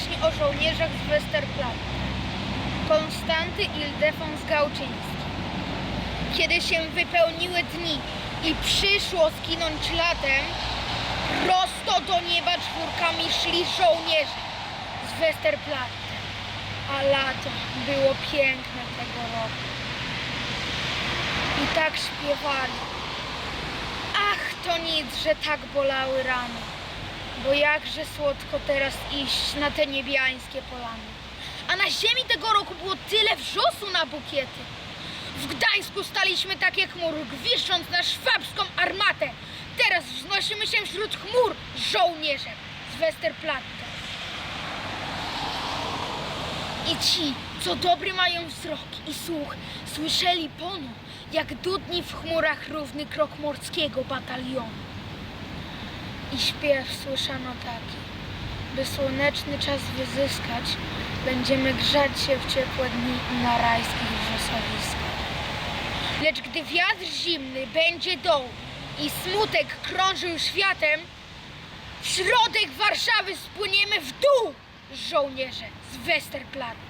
baśń o żołnierzach z Westerplatte. Konstanty Ildefons Gałczyński. Kiedy się wypełniły dni i przyszło skinąć latem, prosto do nieba czwórkami szli żołnierze z Westerplatte. A lato było piękne tego roku. I tak śpiewali. Ach, to nic, że tak bolały rany. Bo jakże słodko teraz iść na te niebiańskie polany. A na ziemi tego roku było tyle wrzosu na bukiety. W Gdańsku staliśmy tak jak mur, wisząc na szwabską armatę. Teraz wznosimy się wśród chmur żołnierzem z Westerplatte. I ci, co dobry mają wzrok i słuch, słyszeli ponu, jak dudni w chmurach równy krok morskiego batalionu. I śpiew słyszano taki, by słoneczny czas wyzyskać, będziemy grzać się w ciepłe dni na rajskich wrzosowiskach. Lecz gdy wiatr zimny będzie doł i smutek krążył światem, w środek Warszawy spłyniemy w dół, żołnierze z Westerplatte.